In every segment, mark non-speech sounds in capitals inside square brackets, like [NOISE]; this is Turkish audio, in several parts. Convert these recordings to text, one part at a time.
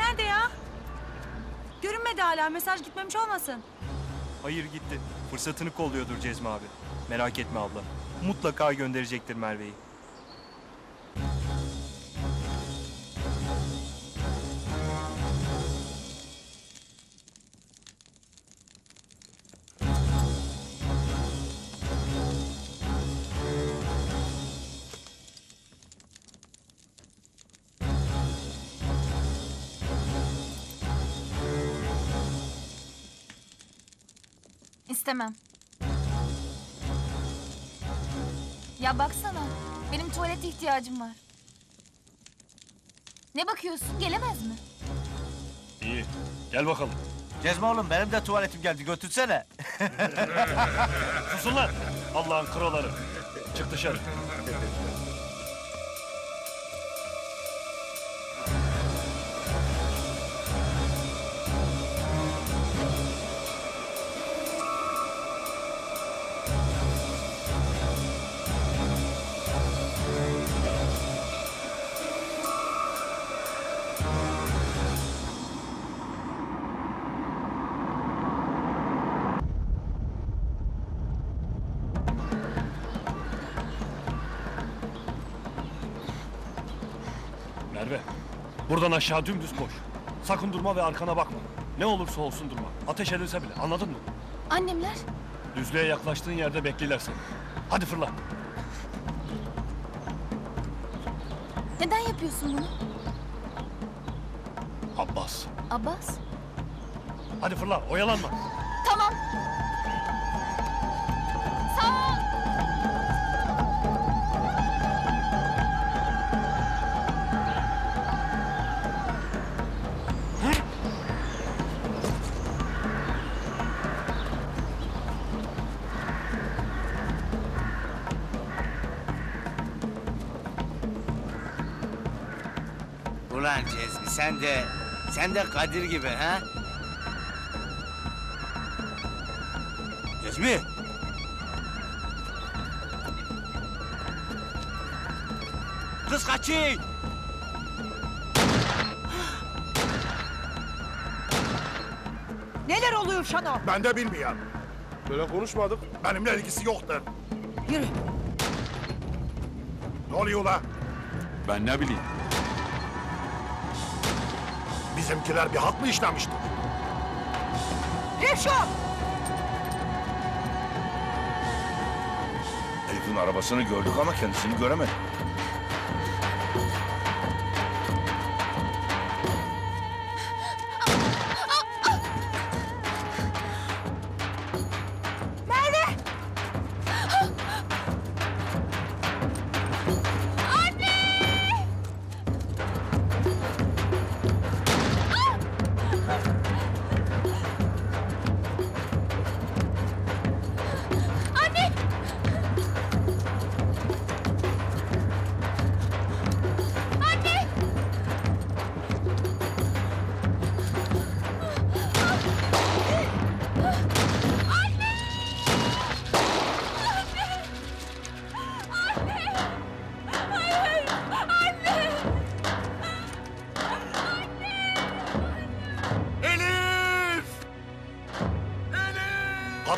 nerede ya? Görünmedi hala. Mesaj gitmemiş olmasın. Hayır gitti. Fırsatını kolluyordur Cezmi abi. Merak etme abla. Mutlaka gönderecektir Merve'yi. İstemem. Ya baksana. Benim tuvalete ihtiyacım var. Ne bakıyorsun? Gelemez mi? İyi. Gel bakalım. Cezmi oğlum benim de tuvaletim geldi götürsene. [LAUGHS] Susun lan. Allah'ın kraları. Çık dışarı. Buradan aşağı dümdüz koş. Sakın durma ve arkana bakma. Ne olursa olsun durma. Ateş edilse bile anladın mı? Annemler? Düzlüğe yaklaştığın yerde bekliyorlar seni. Hadi fırla. Neden yapıyorsun bunu? Abbas. Abbas? Hadi fırla oyalanma. Tamam. Ulan Cezmi sen de, sen de Kadir gibi ha? Cezmi. Kız kaçın. Neler oluyor Şano? Ben de bilmiyorum. Böyle konuşmadık. Benimle ilgisi yoktur. Yürü. Ne oluyor la? Ben ne bileyim. Bizimkiler bir halt mı işlemişti? Reşat! Herifin arabasını gördük ama kendisini göremedik.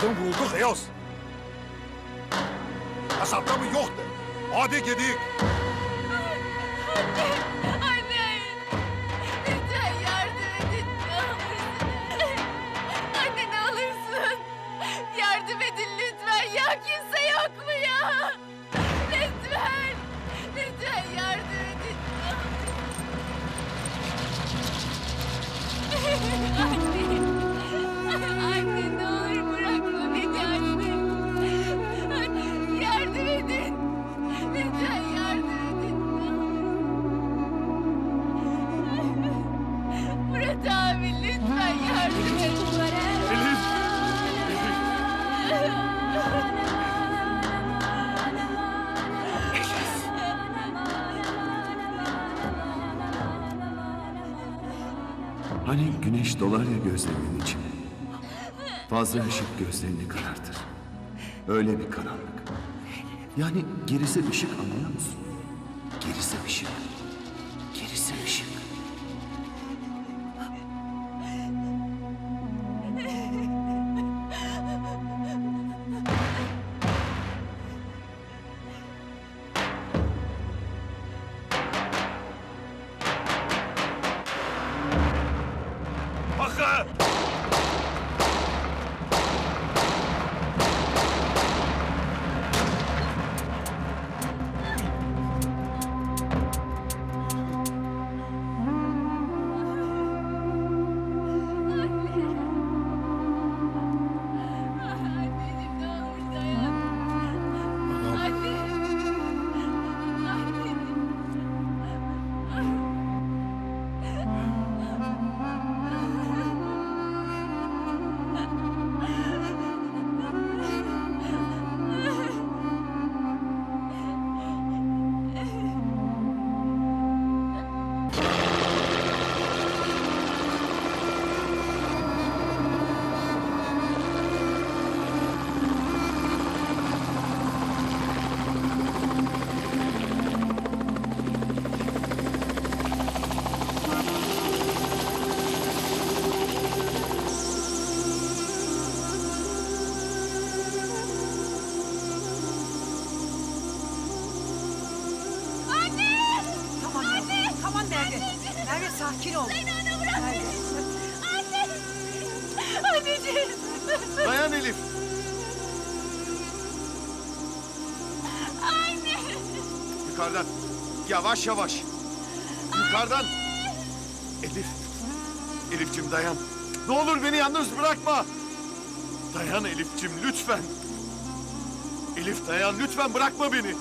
Kadın vuruldu Heyos. Hesapta mı yoktu? Hadi gidik. Anne! Hani güneş dolar ya gözlerinin içine. Fazla ışık gözlerini karartır. Öyle bir karanlık. Yani gerisi ışık anlıyor musun? Gerisi ışık. Sakin ol. Beni ona bırak. Merve. Anne. Anneciğim. Dayan Elif. Anne. Yukarıdan. Yavaş yavaş. Yukarıdan. Elif. Elif'cim dayan. Ne olur beni yalnız bırakma. Dayan Elif'cim lütfen. Elif dayan lütfen bırakma beni.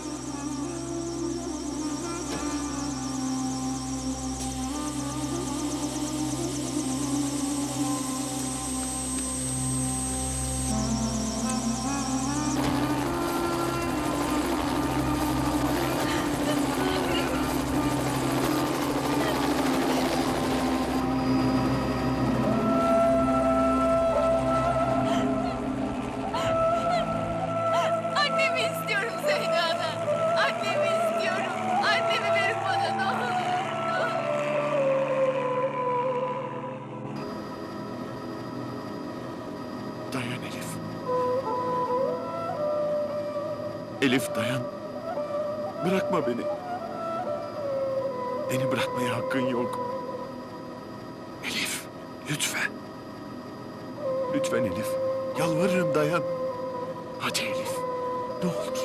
Elif dayan. Bırakma beni. Beni bırakmaya hakkın yok. Elif, lütfen. Lütfen Elif. Yalvarırım dayan. Hadi Elif. Ne olur.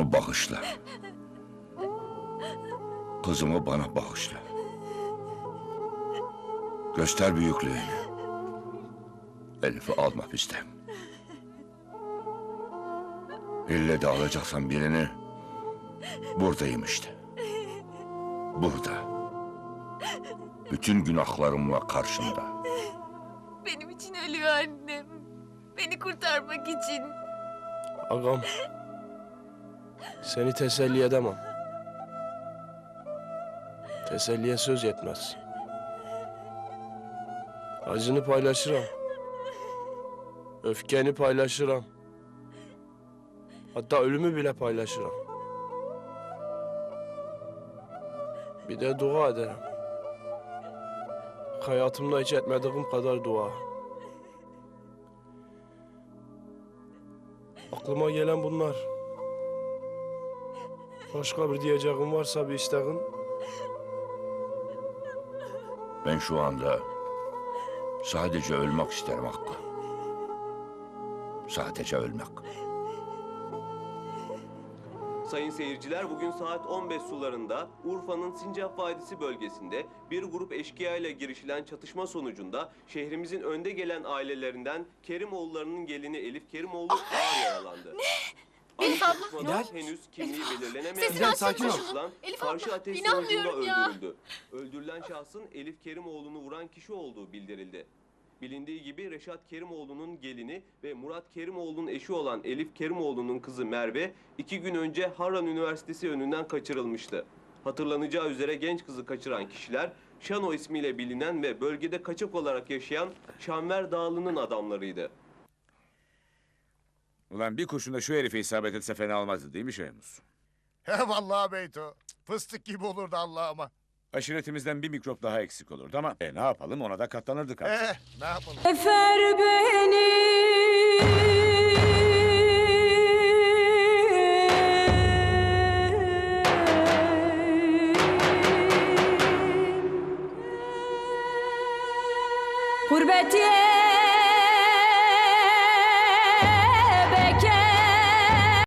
Onu bağışla. Kızımı bana bağışla. Göster büyüklüğünü. Elif'i alma bizden. İlle de alacaksan birini buradayım işte. Burada. Bütün günahlarımla karşımda. Benim için ölüyor annem. Beni kurtarmak için. Ağam. Seni teselli edemem. Teselliye söz yetmez. Acını paylaşırım. Öfkeni paylaşırım. Hatta ölümü bile paylaşırım. Bir de dua ederim. Hayatımda hiç etmediğim kadar dua. Aklıma gelen bunlar. Başka bir diyeceğim varsa bir isteğin. Ben şu anda sadece ölmek isterim Hakkı. Sadece ölmek. Sayın seyirciler bugün saat 15 sularında Urfa'nın Sincap Vadisi bölgesinde bir grup eşkıya ile girişilen çatışma sonucunda şehrimizin önde gelen ailelerinden Kerimoğullarının gelini Elif Kerimoğlu ağır yaralandı. Ne? Elif abla, henüz kimliği belirlenemeyen Sesini açsana sakin şahıslan Elif karşı abla, ateş inanmıyorum ya. öldürüldü. Öldürülen şahsın Elif Kerimoğlu'nu vuran kişi olduğu bildirildi. Bilindiği gibi Reşat Kerimoğlu'nun gelini ve Murat Kerimoğlu'nun eşi olan Elif Kerimoğlu'nun kızı Merve iki gün önce Harran Üniversitesi önünden kaçırılmıştı. Hatırlanacağı üzere genç kızı kaçıran kişiler Şano ismiyle bilinen ve bölgede kaçak olarak yaşayan Şanver Dağlı'nın adamlarıydı. Ulan bir kurşun da şu herife isabet etse fena olmazdı değil mi Şemus? Vallahi Beyto. Fıstık gibi olurdu Allah'ıma. Aşiretimizden bir mikrop daha eksik olurdu ama e, ne yapalım ona da katlanırdık artık. Eh ne yapalım. Efer beni